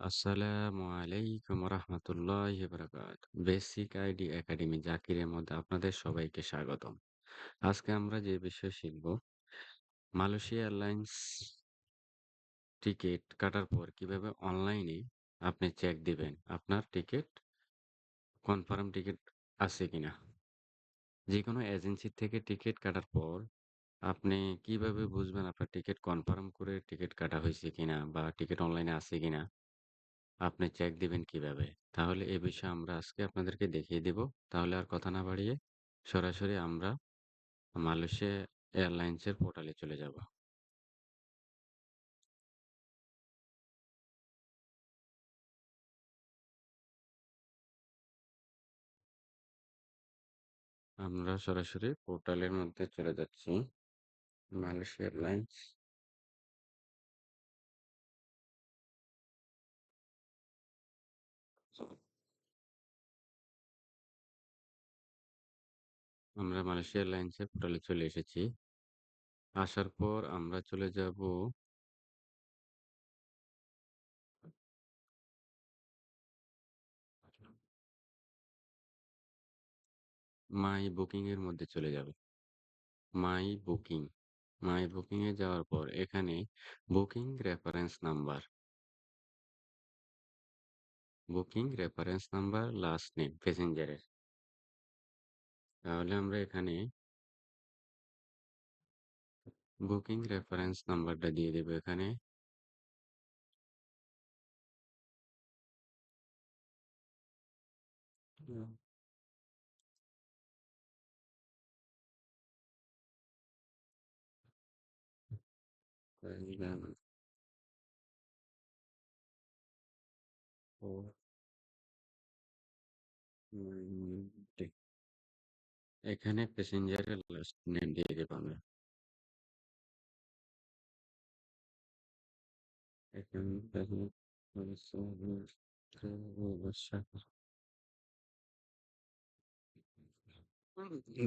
আসসালামু আলাইকুম রহমতুল্লাহি বারাকাত বেসিক আইডি একাডেমি জাকিরের মধ্যে আপনাদের সবাইকে স্বাগতম। আজকে আমরা যে বিষয়ে শিখব, মালয়েশিয়া এয়ারলাইন্স টিকিট কাটার পর কীভাবে অনলাইনে আপনি চেক দিবেন, আপনার টিকিট কনফার্ম টিকিট আছে কিনা? যে কোনো এজেন্সি থেকে টিকিট কাটার পর আপনি কীভাবে বুঝবেন আপনার টিকিট কনফার্ম করে টিকিট কাটা হয়েছে কিনা বা টিকিট অনলাইনে আছে কিনা? আপনি চেক দিবেন কীভাবে? তাহলে এ বিষয়ে আমরা আজকে আপনাদেরকে দেখিয়ে দিব। তাহলে আর কথা না বাড়িয়ে সরাসরি আমরা মালয়েশিয়া এয়ারলাইন্সের পোর্টালে চলে যাব। আমরা সরাসরি পোর্টালের মধ্যে চলে যাচ্ছি। Malaysia airlines. আমরা মালয়েশিয়া এয়ারলাইন্সের পোর্টালে চলে এসেছি। আসার পর আমরা চলে যাব মাই বুকিং এর মধ্যে চলে যাব। মাই বুকিং। মাই বুকিং এ যাওয়ার পর এখানে booking reference number booking reference number, last name, প্যাসেঞ্জারের। তাহলে আমরা এখানে বুকিং রেফারেন্স নাম্বারটা দিয়ে দেব এখানে। হুম। এখানে প্যাসেঞ্জারের লাস্ট নেম দিয়ে দেব আমরা।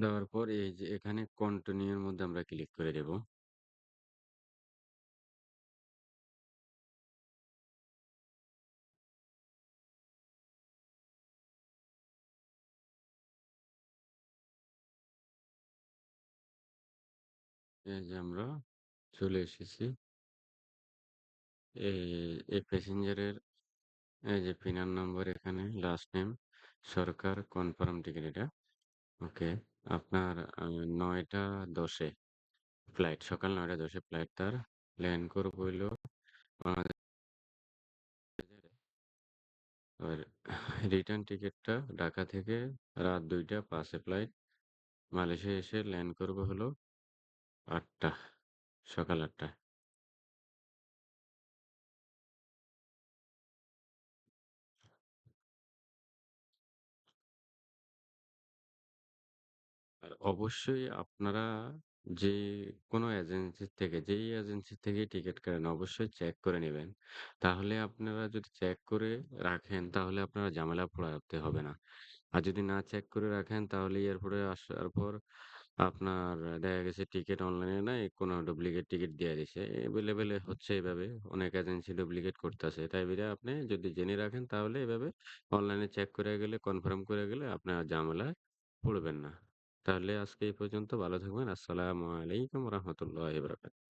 দেওয়ার পর এই যে এখানে কন্টিনিউর মধ্যে আমরা ক্লিক করে দেব। এই যে আমরা চলে এসেছি। এই এই প্যাসেঞ্জারের এই যে পিনার নম্বর এখানে last name Sarkar confirm ticket এটা। ওকে। আপনার, আ ৯টা ১০ এ ফ্লাইট সকাল ৯টা ১০ এ ফ্লাইট তার ল্যান্ড করব হইল আর রিটার্ন টিকেটটা ঢাকা থেকে রাত ২টা ৫ এ ফ্লাইট। মালয়েশিয়া এসে ল্যান্ড করব হলো ৮টা সকাল ৮টায়। আর অবশ্যই আপনারা যে কোনো এজেন্সি থেকে, যেই এজেন্সি থেকেই টিকিট কাটেন অবশ্যই চেক করে নিবেন। তাহলে আপনারা যদি চেক করে রাখেন, তাহলে আপনারা ঝামেলা পোড়াতে হবে না। আর যদি না চেক করে রাখেন, তাহলে এয়ারপোর্টে আসার পর আপনার দেখা গেছে টিকিট অনলাইনে নাই কোনো ডুপ্লিকেট টিকিট দিয়া দিছে। এভেইলেবল হচ্ছে এভাবে। অনেক এজেন্সি ডুপ্লিকেট করতেছে। তাই বিধায় আপনি যদি জেনে রাখেন তাহলে এভাবে অনলাইনে চেক করে গেলে কনফার্ম করে গেলে আপনি আর ঝামেলায় পড়বেন না। তাহলে আজকে এই পর্যন্ত ভালো থাকবেন। আসসালামু আলাইকুম রহমতুল্লাহি বারাকাতুহু।